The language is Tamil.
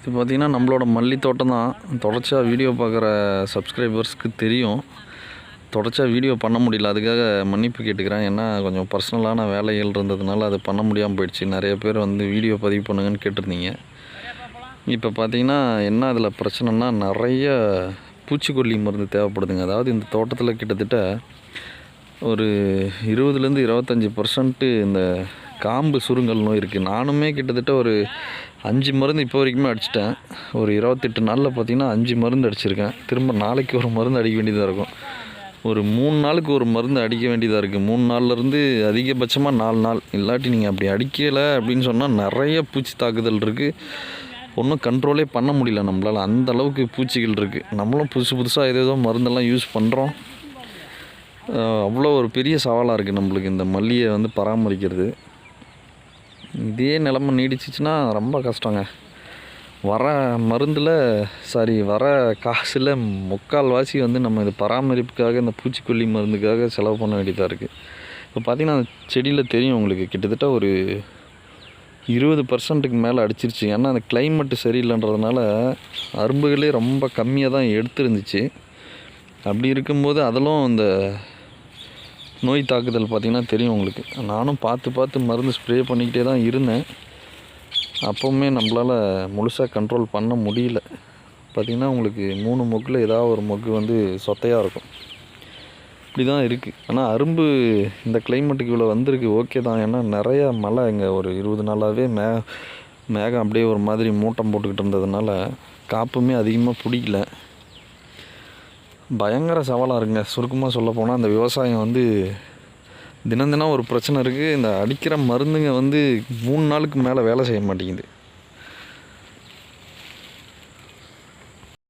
இது பார்த்திங்கன்னா நம்மளோட மல்லி தோட்டம் தான். தொடர்ச்சியாக வீடியோ பார்க்குற சப்ஸ்கிரைபர்ஸ்க்கு தெரியும். தொடர்ச்சியாக வீடியோ பண்ண முடியல. அதுக்காக மன்னிப்பு கேட்டுக்கிறேன். ஏன்னா கொஞ்சம் பர்சனலான வேலைகள் இருந்ததுனால அது பண்ண முடியாமல் போயிடுச்சு. நிறைய பேர் வந்து வீடியோ பதிவு பண்ணுங்கன்னு கேட்டிருந்தீங்க. இப்போ பார்த்தீங்கன்னா என்ன அதில் பிரச்சனைனா நிறைய பூச்சிக்கொல்லி மருந்து தேவைப்படுதுங்க. அதாவது இந்த தோட்டத்தில் கிட்டத்தட்ட ஒரு இருபதுலேருந்து இருபத்தஞ்சி பர்சன்ட்டு இந்த காம்பு சுருங்கல் நோய் இருக்குது நானுமே கிட்டத்தட்ட ஒரு அஞ்சு மருந்து இப்போ வரைக்குமே அடிச்சிட்டேன். ஒரு இருபத்தெட்டு நாளில் பார்த்தீங்கன்னா அஞ்சு மருந்து அடிச்சிருக்கேன். திரும்ப நாளைக்கு ஒரு மருந்து அடிக்க வேண்டியதாக இருக்கும். ஒரு மூணு நாளுக்கு ஒரு மருந்து அடிக்க வேண்டியதாக இருக்குது மூணு நாள்லேருந்து அதிகபட்சமாக நாலு நாள். இல்லாட்டி நீங்கள் அப்படி அடிக்கலை அப்படின்னு சொன்னால் நிறைய பூச்சி தாக்குதல் இருக்குது ஒன்றும் கண்ட்ரோலே பண்ண முடியல நம்மளால். அந்த அளவுக்கு பூச்சிகள் இருக்குது நம்மளும் புதுசு புதுசாக ஏதேதோ மருந்தெல்லாம் யூஸ் பண்ணுறோம் அவ்வளோ ஒரு பெரிய சவாலாக இருக்குது நம்மளுக்கு இந்த மல்லியை வந்து பராமரிக்கிறது. இதே நிலமை நீடிச்சிச்சுன்னா ரொம்ப கஷ்டங்க. வர மருந்தில் சாரி வர காசில் முக்கால்வாசி வந்து நம்ம இது பராமரிப்புக்காக இந்த பூச்சிக்கொல்லி மருந்துக்காக செலவு பண்ண வேண்டியதாக இருக்குது இப்போ பார்த்திங்கன்னா அந்த செடியில் தெரியும் உங்களுக்கு கிட்டத்தட்ட ஒரு இருபது பர்சன்ட்டுக்கு மேலே அடிச்சிருச்சு. ஏன்னா அந்த கிளைமேட்டு சரியில்லைன்றதுனால அரும்புகளே ரொம்ப கம்மியாக தான் எடுத்துருந்துச்சு. அப்படி இருக்கும்போது அதிலும் அந்த நோய் தாக்குதல் பார்த்திங்கன்னா தெரியும் உங்களுக்கு. நானும் பார்த்து பார்த்து மருந்து ஸ்ப்ரே பண்ணிக்கிட்டே தான் இருந்தேன். அப்போவுமே நம்மளால் முழுசாக கண்ட்ரோல் பண்ண முடியல. பார்த்திங்கன்னா உங்களுக்கு மூணு மொக்கில் ஏதாவது ஒரு மொக்கு வந்து சொத்தையாக இருக்கும். இப்படி தான் இருக்குது ஆனால் அரும்பு இந்த கிளைமேட்டுக்கு இவ்வளோ வந்திருக்கு ஓகே தான். ஏன்னா நிறைய மழை இங்கே ஒரு இருபது நாளாகவே மே மேகம் அப்படியே ஒரு மாதிரி மூட்டம் போட்டுக்கிட்டு இருந்ததுனால காப்புமே அதிகமாக பிடிக்கல. பயங்கர சவாலாக இருக்குங்க. சுருக்கமாக சொல்ல போனால் அந்த விவசாயம் வந்து தினம் தினம் ஒரு பிரச்சனை இருக்குது இந்த அடிக்கிற மருந்துங்க வந்து மூணு நாளுக்கு மேலே வேலை செய்ய மாட்டேங்குது.